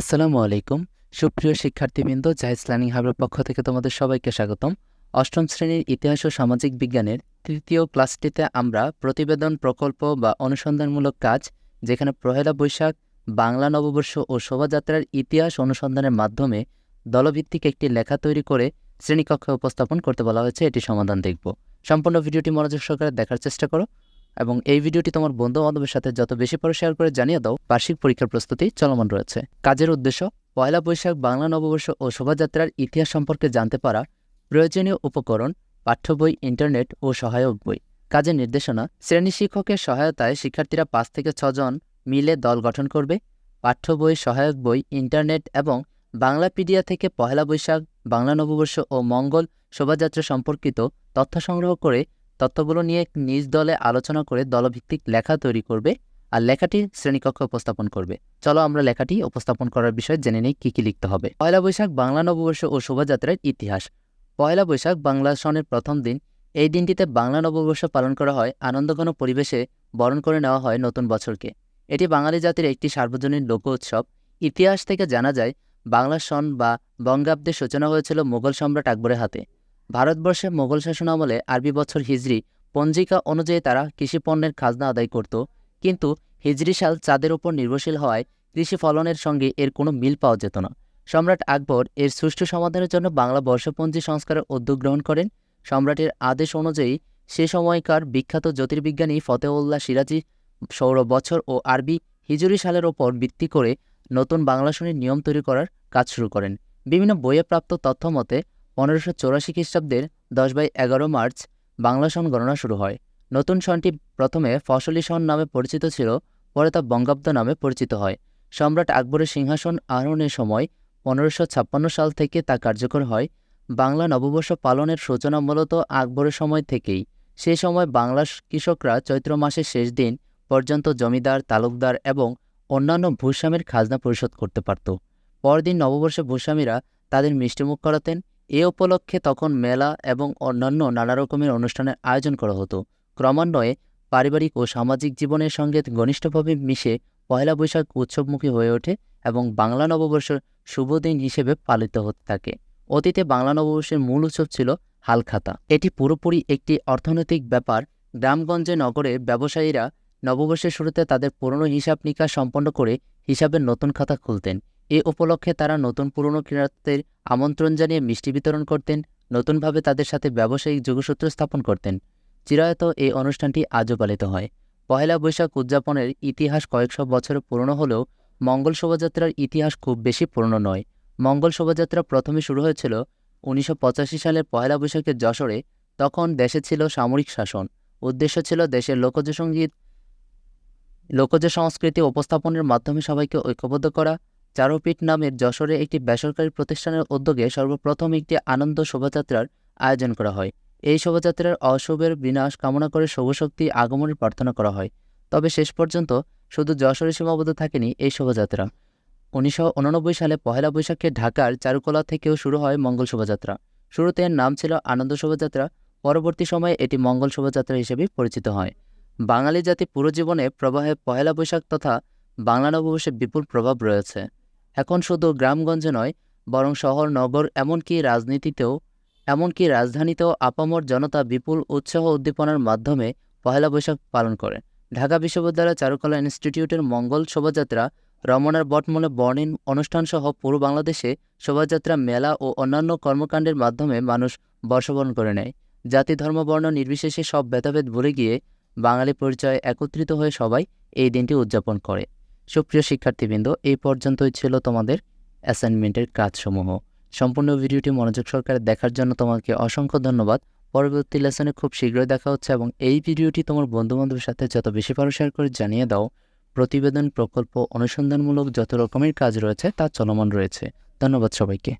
আসসালামু আলাইকুম। সুপ্রিয় শিক্ষার্থীবৃন্দ জাহিজ লার্নিং হাবের পক্ষ থেকে তোমাদের সবাইকে স্বাগতম। অষ্টম শ্রেণির ইতিহাস ও সামাজিক বিজ্ঞানের তৃতীয় ক্লাসটিতে আমরা প্রতিবেদন, প্রকল্প বা অনুসন্ধানমূলক কাজ, যেখানে পহেলা বৈশাখ, বাংলা নববর্ষ ও শোভাযাত্রার ইতিহাস অনুসন্ধানের মাধ্যমে দলভিত্তিক একটি লেখা তৈরি করে শ্রেণীকক্ষে উপস্থাপন করতে বলা হয়েছে এটি সমাধান দেখব। সম্পূর্ণ ভিডিওটি মনোযোগ সহকারে দেখার চেষ্টা করো। এবং এই ভিডিওটি তোমার বন্ধু বান্ধবের সাথে যত বেশি পরে শেয়ার করে জানিয়ে দাও, বার্ষিক পরীক্ষার প্রস্তুতি চলমান রয়েছে। কাজের উদ্দেশ্য, পয়লা বৈশাখ বাংলা নববর্ষ ও শোভাযাত্রার ইতিহাস সম্পর্কে জানতে পারা, প্রয়োজনীয় উপকরণ, পাঠ্য বই ইন্টারনেট ও সহায়ক বই। কাজের নির্দেশনা, শ্রেণি শিক্ষকের সহায়তায় শিক্ষার্থীরা পাঁচ থেকে ছজন মিলে দল গঠন করবে। পাঠ্য বই, সহায়ক বই ইন্টারনেট এবং বাংলাপিডিয়া থেকে পহেলা বৈশাখ, বাংলা নববর্ষ ও মঙ্গল শোভাযাত্রা সম্পর্কিত তথ্য সংগ্রহ করে তথ্যগুলো নিয়ে নিজ দলে আলোচনা করে দলভিত্তিক লেখা তৈরি করবে আর লেখাটি শ্রেণীকক্ষে উপস্থাপন করবে। চলো আমরা লেখাটি উপস্থাপন করার বিষয়ে জেনে নেই কী কী লিখতে হবে। পয়লা বৈশাখ বাংলা নববর্ষ ও শোভাযাত্রার ইতিহাস। পয়লা বৈশাখ বাংলা সনের প্রথম দিন। এই দিনটিতে বাংলা নববর্ষ পালন করা হয়, আনন্দঘন পরিবেশে বরণ করে নেওয়া হয় নতুন বছরকে। এটি বাঙালি জাতির একটি সার্বজনীন লোক উৎসব। ইতিহাস থেকে জানা যায়, বাংলা সন বা বঙ্গাব্দের সূচনা হয়েছিল মোগল সম্রাট আকবরের হাতে। ভারতবর্ষে মোগল শাসনামলে আরবি বছর হিজরি পঞ্জিকা অনুযায়ী তারা কৃষিপণ্যের খাজনা আদায় করত, কিন্তু হিজরি সাল চাঁদের ওপর নির্ভরশীল হওয়ায় কৃষি ফলনের সঙ্গে এর কোনো মিল পাওয়া যেত না। সম্রাট আকবর এর সুষ্ঠু সমাধানের জন্য বাংলা বর্ষপঞ্জি সংস্কারের উদ্যোগ গ্রহণ করেন। সম্রাটের আদেশ অনুযায়ী সে সময়কার বিখ্যাত জ্যোতির্বিজ্ঞানী ফতেউল্লাহ সিরাজি সৌর বছর ও আরবি হিজরি সালের ওপর ভিত্তি করে নতুন বাংলা সনের নিয়ম তৈরি করার কাজ শুরু করেন। বিভিন্ন বইয়ে প্রাপ্ত তথ্য মতে পনেরোশো চৌরাশি খ্রিস্টাব্দের দশ বাই এগারো মার্চ বাংলা সন গণনা শুরু হয়। নতুন সনটি প্রথমে ফসলি সন নামে পরিচিত ছিল, পরে তা বঙ্গাব্দ নামে পরিচিত হয়। সম্রাট আকবরের সিংহাসন আরোহণের সময় পনেরোশো ছাপ্পান্ন সাল থেকে তা কার্যকর হয়। বাংলা নববর্ষ পালনের সূচনা মূলত আকবরের সময় থেকেই। সে সময় বাংলার কৃষকরা চৈত্র মাসের শেষ দিন পর্যন্ত জমিদার, তালুকদার এবং অন্যান্য ভূস্বামীর খাজনা পরিশোধ করতে পারত। পরদিন নববর্ষে ভূস্বামীরা তাদের মিষ্টিমুখ করাতেন এ উপলক্ষে তখন মেলা এবং অন্যান্য নানা রকমের অনুষ্ঠানের আয়োজন করা হতো। ক্রমান্বয়ে পারিবারিক ও সামাজিক জীবনের সঙ্গে ঘনিষ্ঠভাবে মিশে পয়লা বৈশাখ উৎসবমুখী হয়ে ওঠে এবং বাংলা নববর্ষের শুভ দিন হিসেবে পালিত হতে থাকে। অতীতে বাংলা নববর্ষের মূল উৎসব ছিল হালখাতা। এটি পুরোপুরি একটি অর্থনৈতিক ব্যাপার। গ্রামগঞ্জে নগরে ব্যবসায়ীরা নববর্ষের শুরুতে তাদের পুরনো হিসাব নিকাশ সম্পন্ন করে হিসাবের নতুন খাতা খুলতেন। এ উপলক্ষে তারা নতুন পুরনো ক্রীড়ার্থীদের আমন্ত্রণ জানিয়ে মিষ্টি বিতরণ করতেন, নতুনভাবে তাদের সাথে ব্যবসায়িক যোগসূত্র স্থাপন করতেন। চিরায়ত এই অনুষ্ঠানটি আজও পালিত হয়। পহেলা বৈশাখ উদযাপনের ইতিহাস কয়েকশো বছর পুরনো হলেও মঙ্গল শোভাযাত্রার ইতিহাস খুব বেশি পুরনো নয়। মঙ্গল শোভাযাত্রা প্রথমে শুরু হয়েছিল উনিশশো পঁচাশি সালের পহেলা বৈশাখের যশোরে, তখন দেশে ছিল সামরিক শাসন। উদ্দেশ্য ছিল দেশের লোকজ সংগীত, লোকজ সংস্কৃতি উপস্থাপনের মাধ্যমে সবাইকে ঐক্যবদ্ধ করা চারুপীঠ নামের যশোরে একটি বেসরকারি প্রতিষ্ঠানের উদ্যোগে সর্বপ্রথম একটি আনন্দ শোভাযাত্রার আয়োজন করা হয়। এই শোভাযাত্রার অশুভের বিনাশ কামনা করে শুভশক্তি আগমনের প্রার্থনা করা হয়। তবে শেষ পর্যন্ত শুধু যশোরে সীমাবদ্ধ থাকেনি এই শোভাযাত্রা। উনিশশো ঊননব্বই সালে পহেলা বৈশাখে ঢাকার চারুকলা থেকেও শুরু হয় মঙ্গল শোভাযাত্রা। শুরুতে এর নাম ছিল আনন্দ শোভাযাত্রা, পরবর্তী সময়ে এটি মঙ্গল শোভাযাত্রা হিসেবে পরিচিত হয়। বাঙালি জাতি পুরো জীবনে প্রবাহে পহেলা বৈশাখ তথা বাংলা নববর্ষে বিপুল প্রভাব রয়েছে। এখন শুধু গ্রামগঞ্জে নয়, বরং শহর, নগর, এমনকি রাজনীতিতেও, এমনকি রাজধানীতেও আপামর জনতা বিপুল উৎসাহ উদ্দীপনার মাধ্যমে পহেলা বৈশাখ পালন করে। ঢাকা বিশ্ববিদ্যালয় চারুকলা ইনস্টিটিউটের মঙ্গল শোভাযাত্রা, রমনার বটমূলে বর্ণিন অনুষ্ঠানসহ পুরো বাংলাদেশে শোভাযাত্রা, মেলা ও অন্যান্য কর্মকাণ্ডের মাধ্যমে মানুষ বর্ষবরণ করে নেয়। জাতি, ধর্ম, বর্ণ নির্বিশেষে সব ভেদাভেদ ভুলে গিয়ে বাঙালি পরিচয়ে একত্রিত হয়ে সবাই এই দিনটি উদযাপন করে। সুপ্রিয় শিক্ষার্থীবৃন্দ, এই পর্যন্তই ছিল তোমাদের অ্যাসাইনমেন্টের কাজসমূহ। সম্পূর্ণ ভিডিওটি মনোযোগ সহকারে দেখার জন্য তোমাকে অসংখ্য ধন্যবাদ। পরবর্তী লেসনে খুব শীঘ্রই দেখা হচ্ছে এবং এই ভিডিওটি তোমার বন্ধুবান্ধবের সাথে যত বেশি পারো শেয়ার করে জানিয়ে দাও। প্রতিবেদন, প্রকল্প, অনুসন্ধানমূলক যত রকমের কাজ রয়েছে তা চলমান রয়েছে। ধন্যবাদ সবাইকে।